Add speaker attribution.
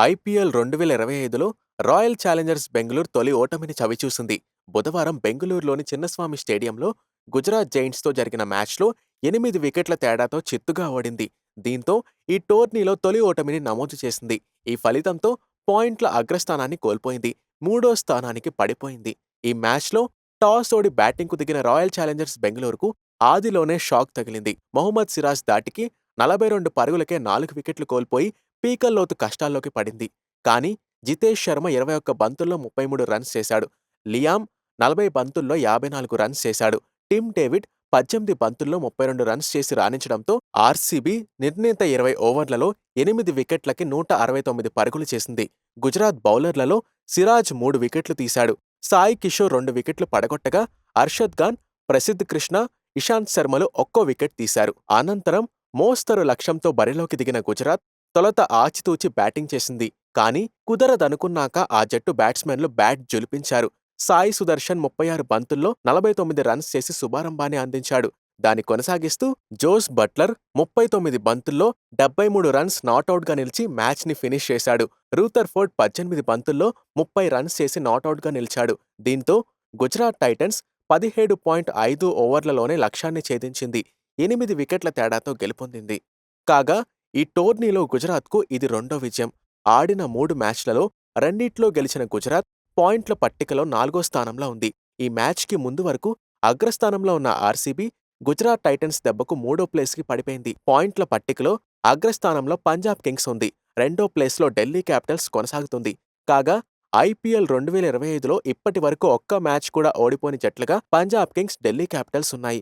Speaker 1: IPL రెండు వేల ఇరవై ఐదులో రాయల్ ఛాలెంజర్స్ బెంగళూరు తొలి ఓటమిని చవిచూసింది. బుధవారం బెంగళూరులోని చిన్నస్వామి స్టేడియంలో గుజరాత్ జైంట్స్తో జరిగిన మ్యాచ్‌లో ఎనిమిది వికెట్ల తేడాతో చిత్తుగా ఓడింది. దీంతో ఈ టోర్నీలో తొలి ఓటమిని నమోదు చేసింది. ఈ ఫలితంతో పాయింట్ల అగ్రస్థానాన్ని కోల్పోయింది. మూడో స్థానానికి పడిపోయింది. ఈ మ్యాచ్‌లో టాస్ ఓడి బ్యాటింగ్‌కు దిగిన రాయల్ ఛాలెంజర్స్ బెంగళూరుకు ఆదిలోనే షాక్ తగిలింది. మొహమ్మద్ సిరాజ్ దాటికి నలభై రెండు పరుగులకే నాలుగు వికెట్లు కోల్పోయి పీకల్లోతు కష్టాల్లోకి పడింది. కానీ జితేష్ శర్మ ఇరవై ఒక్క బంతుల్లో ముప్పై మూడు రన్స్ చేశాడు. లియామ్ నలభై బంతుల్లో యాభై నాలుగు రన్స్ చేశాడు. టిమ్ డేవిడ్ పద్దెనిమిది బంతుల్లో ముప్పై రెండు రన్స్ చేసి రాణించడంతో ఆర్సీబీ నిర్ణీత ఇరవై ఓవర్లలో ఎనిమిది వికెట్లకి నూట అరవై తొమ్మిది పరుగులు చేసింది. గుజరాత్ బౌలర్లలో సిరాజ్ మూడు వికెట్లు తీశాడు. సాయి కిషోర్ రెండు వికెట్లు పడగొట్టగా అర్షద్ ఖాన్, ప్రసిద్ధ్ కృష్ణ, ఇషాంత్ శర్మలు ఒక్కో వికెట్ తీశారు. అనంతరం మోస్తరు లక్ష్యంతో బరిలోకి దిగిన గుజరాత్ తొలుత ఆచితూచి బ్యాటింగ్ చేసింది. కానీ కుదరదనుకున్నాక ఆ జట్టు బ్యాట్స్మెన్లు బ్యాట్ జొలిపించారు సాయి సుదర్శన్ ముప్పై ఆరు బంతుల్లో నలభై తొమ్మిది రన్స్ చేసి శుభారంభాన్ని అందించాడు. దాన్ని కొనసాగిస్తూ జోస్ బట్లర్ ముప్పై తొమ్మిది బంతుల్లో డెబ్బై మూడు రన్స్ నాటౌట్గా నిలిచి మ్యాచ్ని ఫినిష్ చేశాడు. రూథర్ఫోర్డ్ పద్దెనిమిది బంతుల్లో ముప్పై రన్స్ చేసి నాటౌట్గా నిలిచాడు. దీంతో గుజరాత్ టైటన్స్ పదిహేడు పాయింట్ ఐదు ఓవర్లలోనే లక్ష్యాన్ని ఛేదించింది. ఎనిమిది వికెట్ల తేడాతో గెలుపొందింది. కాగా ఈ టోర్నీలో గుజరాత్కు ఇది రెండో విజయం. ఆడిన మూడు మ్యాచ్లలో రెండిట్లో గెలిచిన గుజరాత్ పాయింట్ల పట్టికలో నాలుగో స్థానంలో ఉంది. ఈ మ్యాచ్‌కి ముందు వరకు అగ్రస్థానంలో ఉన్న ఆర్సీబీ గుజరాత్ టైటన్స్ దెబ్బకు మూడో ప్లేస్‌కి పడిపోయింది. పాయింట్ల పట్టికలో అగ్రస్థానంలో పంజాబ్ కింగ్స్ ఉంది. రెండో ప్లేస్‌లో ఢిల్లీ క్యాపిటల్స్ కొనసాగుతుంది. కాగా ఐపీఎల్ రెండు వేల ఇరవై ఐదులో ఇప్పటి వరకు ఒక్క మ్యాచ్ కూడా ఓడిపోని జట్లుగా పంజాబ్ కింగ్స్, ఢిల్లీ క్యాపిటల్స్ ఉన్నాయి.